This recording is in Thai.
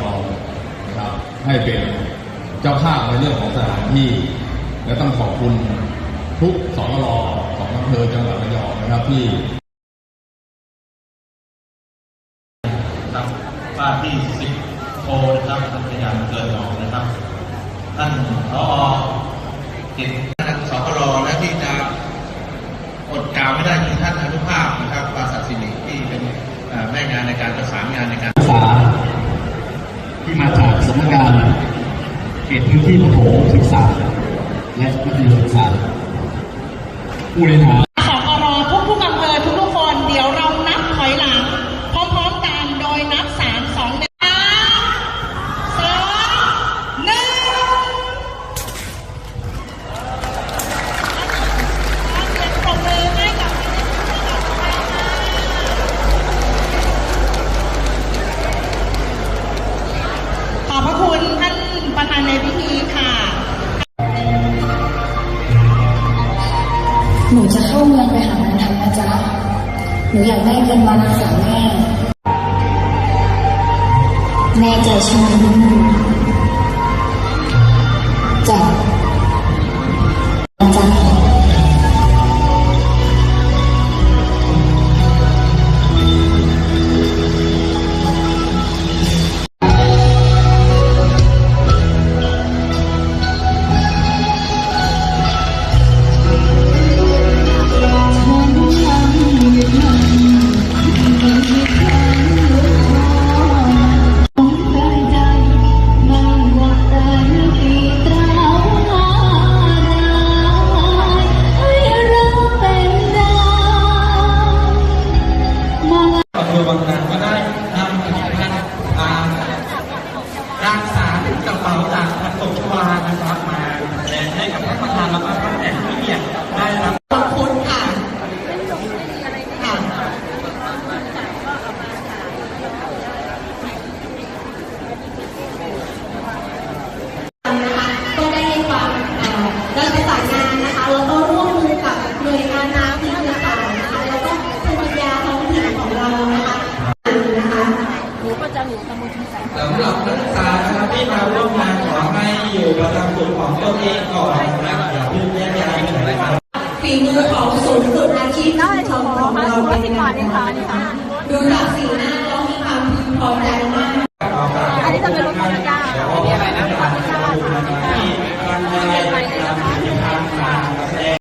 ยองนะครับให้เป็นเจ้าภาพในเรื่องของสถานที่ และต้องขอบคุณทุกสรของอำเภอจังหวัดระยองนะครับที่ครับว่าที่สิบโทนะครับท่านพยายามเกิดหนองนะครับท่านรอกิจท่านสกรและที่จะอดกล่าวไม่ได้คือท่านอนุภาพนะครับวาสัสิริที่เป็นแม่งานในการประสานงานในการ ที่มาจากสำนักงานเขตพื้นที่ประถมศึกษา และมัธยมศึกษาผู้บริหารานในพิธีค่ะ หนูจะเข้าเมืองไปหางานทำนะจ๊ะ หนูอยากได้เงินมารักษาแม่ แม่ใจใช่ไหมจ้ะ ป๋าจากพันตกชวานะครับมาแสดงให้กับท่านประธานและก็ท่านแขกผู้เกียรติได้รับ ขอบคุณค่ะค่ะนะคะก็ได้ให้ความเอ่อได้ประสานงานนะคะแล้วก็ร่วมมือกับหน่วยงานน้ำที่ต่างๆนะคะแล้วก็ภูมิปัญญาท้องถิ่นของเรานะคะนะคะสำหรับ นักศึกษาที่มาร่วมงานขอให้อยู่ประจำจุดของตนเองก่อนนะครับอย่าเพิ่งแยกย้ายไปไหนครับฝีมือของสูงสุดอาชีพที่ชมของเราเป็นยังไงคะดูจากสีหน้าก็มีความพึงพอใจมากอันนี้จะเป็นรถยา